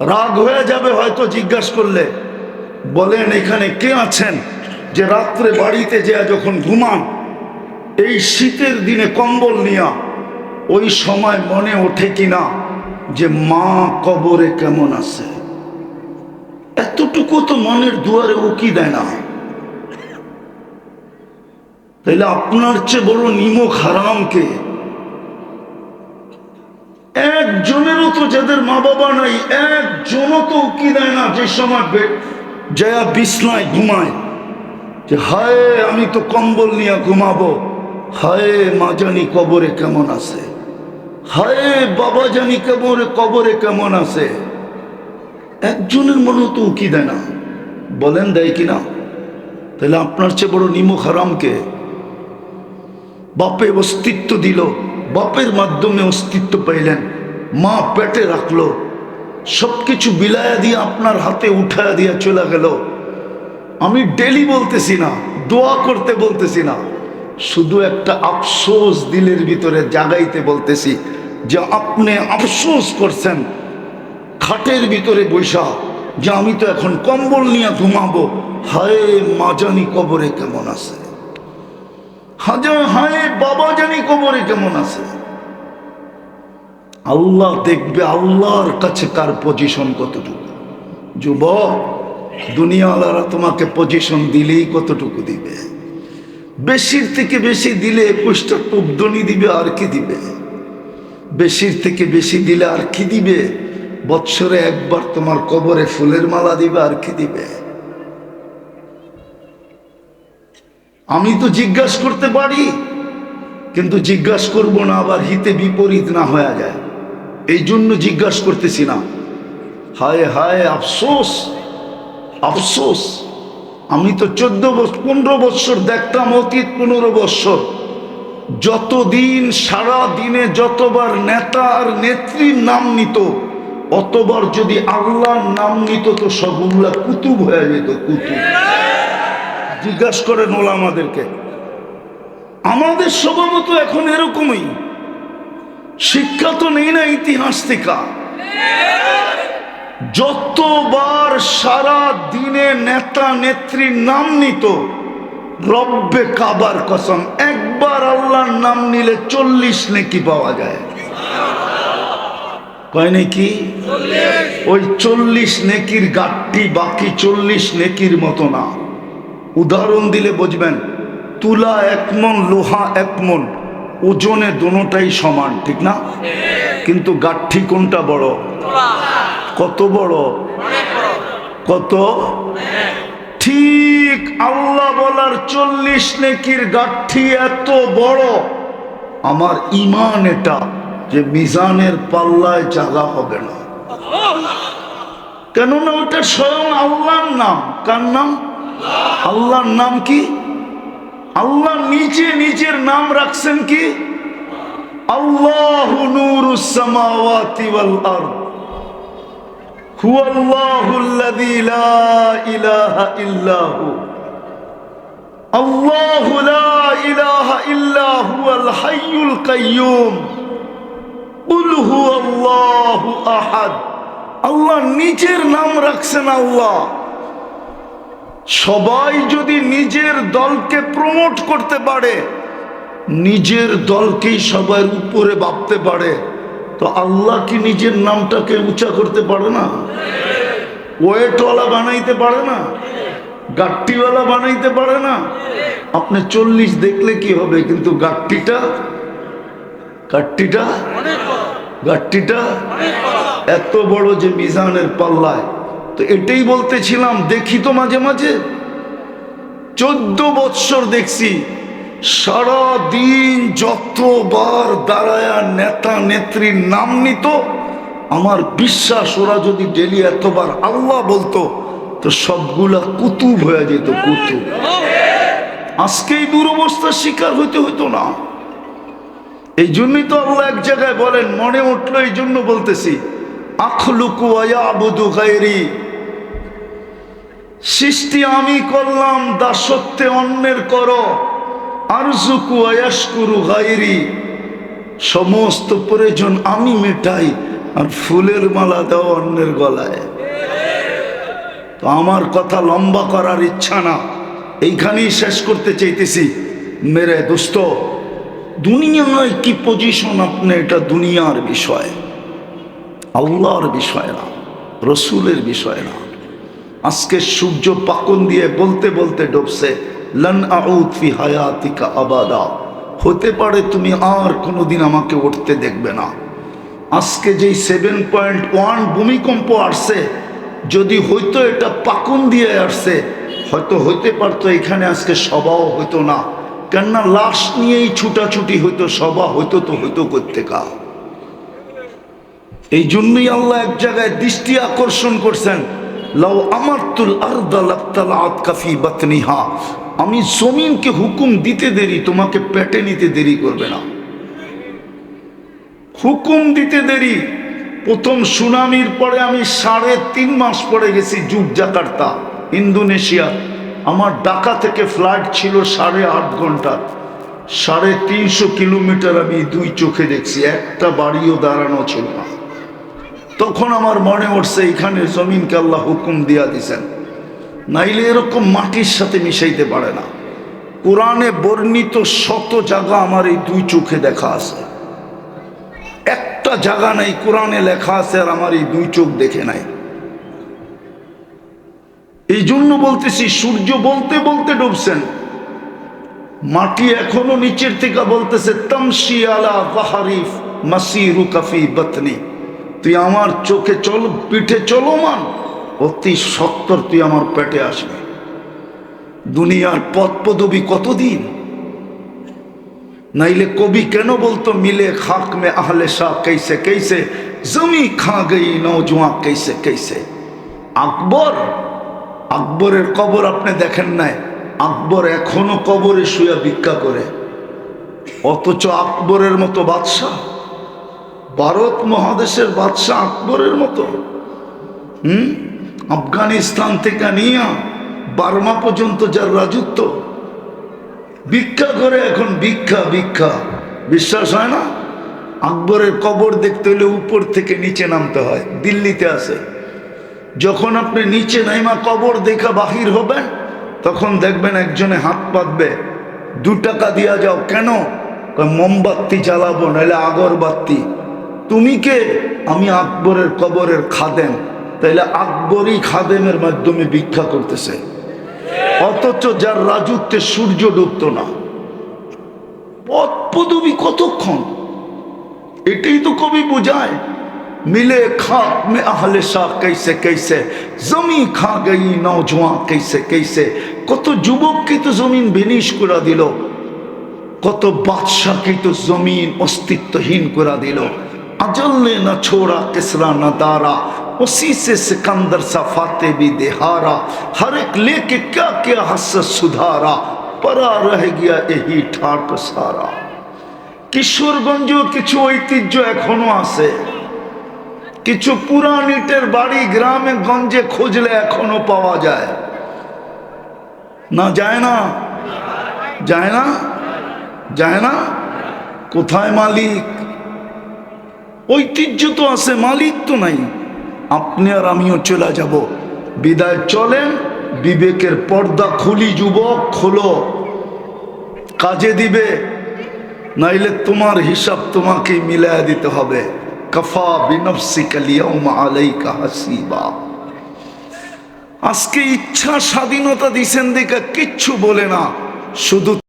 রাগ হয়ে যাবে হয়তো জিজ্ঞাসা করলে। বলেন, এখানে কে আছেন? যে রাত্রে বাড়িতে যে যখন ঘুমান, এই শীতের দিনে কম্বল নিয়া, ওই সময় মনে ওঠে কিনা যে মা কবরে কেমন আছে? এতটুকু তো মনের দুয়ারে উকি দেয় না। তাইলে আপনার চেয়ে বড় নিমক হারামকে যাদের মা বাবা নাই একজনও তো উকি দেয় না যে সময় জয়া বিছনায় ঘুমায়। যে, হায়, আমি তো কম্বল নিয়ে ঘুমাবো। হায়, মা জানি কবরে কেমন আছে। হায়, বাবা জানি কবরে কবরে কেমন আছে। একজনের মনে তো উকি দেয় না। বলেন দেয় কিনা তাহলে আপনার চেয়ে বড় নিমক হারামকে বাপে অস্তিত্ব দিল। বাপের মাধ্যমে অস্তিত্ব পাইলেন। মা পেটে রাখল, সবকিছু বিলায়া দিয়ে আপনার হাতে উঠায়া দিয়ে চলে গেল। আমি ডেলি বলতেছি না, দোয়া করতে বলতেছি না, শুধু একটা আফসোস দিলের ভিতরে জাগাইতে বলতেছি যে আপনি আফসোস করছেন, খাটের ভিতরে বৈশা, যে আমি তো এখন কম্বল নিয়ে ঘুমাবো, হায় মা জানি কবরে কেমন আছে। হাজার হায় বাবা জানি কবরে কেমন আছে। আল্লাহ দেখবে আল্লাহর কাছে কার পজিশন কতটুকু? যুবক, দুনিয়াওয়ালারা তোমাকে পজিশন দিলেই কতটুকু দিবে? বেশির থেকে বেশি দিলে একুশটা টুপদনি দিবে, আর কি দিবে? বেশির থেকে বেশি দিলে আর কি দিবে? বৎসরে একবার তোমার কবরে ফুলের মালা দিবে, আর কি দিবে? আমি তো জিজ্ঞাসা করতে পারি, কিন্তু জিজ্ঞাসা করব না, আবার হিতে বিপরীত না হয়ে যায়। এই জন্য জিজ্ঞাসা করতেছি না। হায় হায়, আফসোস আফসোস। আমি তো চোদ্দ বছর পনেরো বৎসর দেখতাম অতীত পনেরো বৎসর। যতদিন সারা দিনে যতবার নেতা আর নেত্রীর নাম নিত, অতবার যদি আল্লাহর নাম নিত, তো সব সবগুলা কুতুব হয়ে যেত, কুতুব। জিজ্ঞাসা করেন ওলা আমাদেরকে আমাদের স্বভাবত এখন এরকমই। শিক্ষা তো নেই না ইতিহাস থেকে। যতবার সারা দিনে নেতা নেত্রীর নাম নিত, রব্বে কাবার কসম, একবার আল্লাহর নাম নিলে চল্লিশ নেকি পাওয়া যায়। কয় নাকি? ওই চল্লিশ নেকির গাঠটি বাকি চল্লিশ নেকির মতো না। উদাহরণ দিলে বুঝবেন, তুলা এক মন, লোহা এক মন। ওজনে দোনোটাই সমান, ঠিক না? কিন্তু গাঠি কোনটা বড়? কত বড়? কত? ঠিক আল্লাহ বলার চল্লিশ নেকির গাঠি এত বড়। আমার ইমান এটা যে মিজানের পাল্লায় জাগা হবে না। কেননা ওটা স্বয়ং আল্লাহর নাম। কার নাম? আল্লাহর নাম কি? আল্লাহ নিচে নিজের নাম রাখছেন কি আল্লাহ নুরুসামাওয়াতি ওয়াল আরদ হুয়াল্লাহুল্লাযী লা ইলাহা ইল্লাহু আল্লাহু লা ইলাহা ইল্লা হুয়াল হাইয়ুল কাইয়্যুম কুল হুয়াল্লাহু আহাদ আল্লাহ নিজের নাম রাখছেন আল্লাহ সবাই যদি নিজের দলকে প্রমোট করতে পারে, নিজের দলকেই সবার উপরে ভাবতে পারে, তো আল্লাহ কি নিজের নামটাকে উঁচা করতে পারে না? ওয়েটওয়ালা বানাইতে পারে না? গাট্টিওয়ালা বানাইতে পারে না? আপনি চল্লিশ দেখলে কি হবে? কিন্তু গাট্টিটা গাট্টিটা গাট্টিটা এত বড় যে মিজানের পাল্লায়। তো এটাই বলতেছিলাম, দেখি তো মাঝে মাঝে। চোদ্দ বৎসর দেখছি সারা দিন যতবার দাঁড়ায়া নেতা নেত্রীর নাম নিত, আমার বিশ্বাস ওরা যদি ডেলি এতবার আল্লাহ বলতো, তো সবগুলা কুতুব হয়ে যেত, কুতুব। আজকেই দুরবস্থার শিকার হইতে হইতো না। এই জন্যই তো আল্লাহ এক জায়গায় বলেন, মনে উঠল এই জন্য বলতেছি, আখলুকু আয়াবুদু গায়রি সৃষ্টি আমি করলাম, দাসত্বে অন্যের করো। আরজুকু আয়াসকুরু গায়রি। সমস্ত প্রয়োজন আমি মেটাই, আর ফুলের মালা দেওয়া অন্যের গলায়। তো আমার কথা লম্বা করার ইচ্ছা না। এইখানেই শেষ করতে চাইতেছি। মেরে দোস্ত দুনিয়ায় কি পজিশন আপনি? এটা দুনিয়ার বিষয়। আল্লাহর বিষয় না, রসুলের বিষয় না। আজকে সূর্য পাকন দিয়ে বলতে বলতে ডুবছে। লন আউদ হায়াতিকা আবাদা। হতে পারে তুমি আর কোনোদিন আমাকে উঠতে দেখবে না। আজকে যেই সেভেন পয়েন্ট ওয়ান ভূমিকম্প আসছে, যদি হয়তো এটা পাকুন দিয়ে আসছে, হয়তো হইতে পারতো এখানে আজকে সভাও হইতো না। কেননা লাশ নিয়েই ছুটাছুটি হইতো, সভা হইতো তো হইতো করতে কা এই জন্যই আল্লাহ এক জায়গায় দৃষ্টি আকর্ষণ করছেন। লাউ আমারতুল আরদা লাক্তালাত কাফি বাতনিহা। আমি জমিনকে হুকুম দিতে দেরি, তোমাকে পেটে নিতে দেরি করবে না। হুকুম দিতে দেরি। প্রথম সুনামির পরে আমি সাড়ে তিন মাস পরে গেছি যুগ জাকার্তা ইন্দোনেশিয়া আমার ঢাকা থেকে ফ্লাইট ছিল সাড়ে আট ঘণ্টা। সাড়ে তিনশো কিলোমিটার আমি দুই চোখে দেখছি, একটা বাড়িও দাঁড়ানো ছিল না। তখন আমার মনে উঠছে, এখানে জমিনকে আল্লাহ হুকুম দিয়া দিছেন। নাইলে এরকম মাটির সাথে মিশাইতে পারে না। কোরআনে বর্ণিত শত জায়গা আমার এই দুই চোখে দেখা আছে। একটা জায়গা নাই, কোরআনে লেখা আছে আর আমার এই দুই চোখ দেখে নাই। এই জন্য বলতেছি, সূর্য বলতে বলতে ডুবছেন। মাটি এখনও নিচের থেকে বলতেছে তমসি আলা বাহারিফ মাসিরু কাফি বতনি। তুই আমার চোখে চল, পিঠে চলমান অতি সত্তর তুই আমার পেটে আসবে। দুনিয়ার পদ পদবি কতদিন? নাইলে কবি কেন বলতো, মিলে খাক মে আহলে শাহ কেসে কেসে জমি খা গই নৌজোয়া কেসে কেসে আকবর, আকবরের কবর আপনি দেখেন নাই, আকবর এখনও কবরে শুয়ে ভিক্ষা করে। অথচ আকবরের মতো বাদশাহ। ভারত মহাদেশের বাদশাহ আকবরের মতো। হুম? আফগানিস্তান থেকে নিয়ে বার্মা পর্যন্ত যার রাজত্ব। ভিক্ষা করে এখন ভিক্ষা ভিক্ষা। বিশ্বাস হয় না? আকবরের কবর দেখতে হলে উপর থেকে নিচে নামতে হয়, দিল্লিতে আছে যখন আপনি নিচে নাইমা কবর দেখা বাহির হবেন, তখন দেখবেন একজনে হাত পাতবে দু টাকা দিয়া যাও। কেন? মোমবাতি জ্বালাবো, নাহলে আগরবাতি। তুমি কে? আমি আকবরের কবরের খাদেম। তাইলে আকবরই খাদেমের মাধ্যমে ভিক্ষা করতেছে। অথচ যার রাজত্বে সূর্য ডুবত না। পদপদবি কতক্ষণ? এটাই তো কবি বোঝায়। মিলে খাক মে শাহ কেসে কেসে, জমি খা গেই নওজোয়া কেসে কেসে। কত যুবককে তো জমিন বিনিশ করা দিল। কত বাদশাকে তো জমিন অস্তিত্বহীন করা দিল। अजल ने न छोड़ा किसरा न दारा उसी से सिकंदर सा फाते भी देहारा हर एक लेके क्या क्या हसत सुधारा परा रह गया यही ठाट सारा কিশোরগঞ্জ কিছু ঐতিহ্য এখনো আছে কিছু পুরান ইটের বাড়ি গ্রামে গঞ্জে খুঁজলে এখনো পাওয়া যায় না যায় না যায় না যায় না কোথায় মালিক ঐতিহ্য তো আছে, মালিক তো নাই। আপনি আর আমিও চলে যাব। বিদায় চলেন, বিবেকের পর্দা খুলি, যুবক, খোলো। কাজে দিবে, নাইলে তোমার হিসাব তোমাকে মিলায় দিতে হবে। কফা বিনফসিকা লিয়াউমা আলাইকা হাসিবা। আজকে ইচ্ছা স্বাধীনতা দিছেন দেখা কিচ্ছু বলে না। শুধু